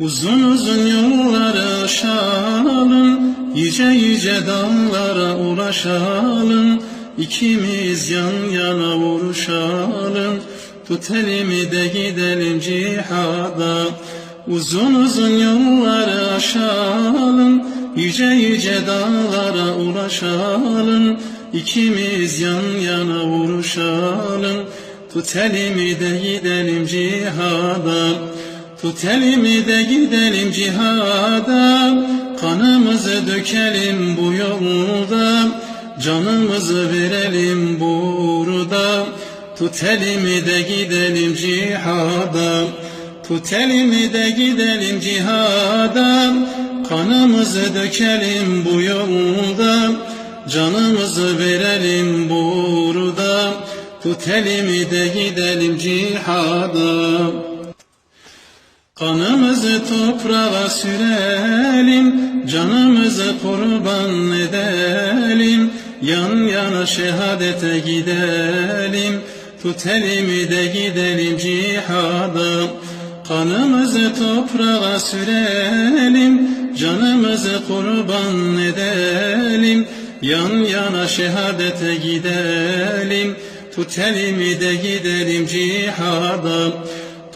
Uzun uzun yolları aşalım, yüce yüce dağlara ulaşalım. İkimiz yan yana vuruşalım, tut elimi de gidelim cihada. Uzun uzun yolları aşalım, yüce yüce dağlara ulaşalım. İkimiz yan yana vuruşalım, tut elimi de gidelim cihada. Tut de gidelim cihada Kanımızı dökelim bu yolda Canımızı verelim burada. Tut de gidelim cihada Tut de gidelim cihada. Kanımızı dökelim bu yolda Canımızı verelim burada. Tut elimi de gidelim cihada Kanımızı toprağa sürelim, canımızı kurban edelim, yan yana şehadete gidelim, tut elimi de gidelim cihada. Kanımızı toprağa sürelim, canımızı kurban edelim, yan yana şehadete gidelim, tut elimi de gidelim cihada.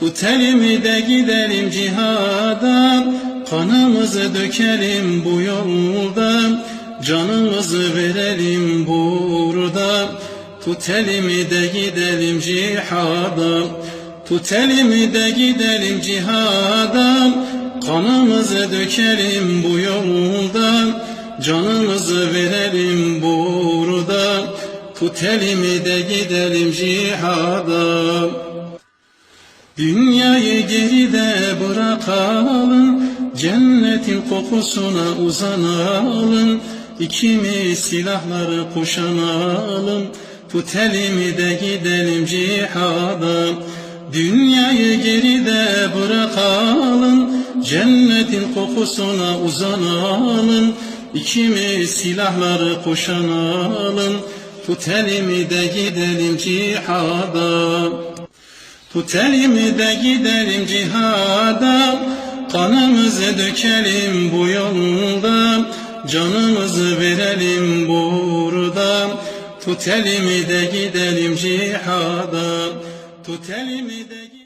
Tut elimi de gidelim cihada Kanımızı dökelim bu yolda Canımızı verelim burada Tut elimi de gidelim cihada Tut elimi de gidelim cihada Kanımızı dökelim bu yolda Canımızı verelim burada Tut elimi de gidelim cihada Dünyayı geride bırakalım, cennetin kokusuna uzanalım. İkimiz silahları kuşanalım, tut elimi de gidelim cihada. Dünyayı geride bırakalım, cennetin kokusuna uzanalım. İkimiz silahları kuşanalım, tut elimi de gidelim cihada. Tut de gidelim cihada Kanımızı dökelim bu yolda Canımızı verelim burada. Tut de gidelim cihada Tut de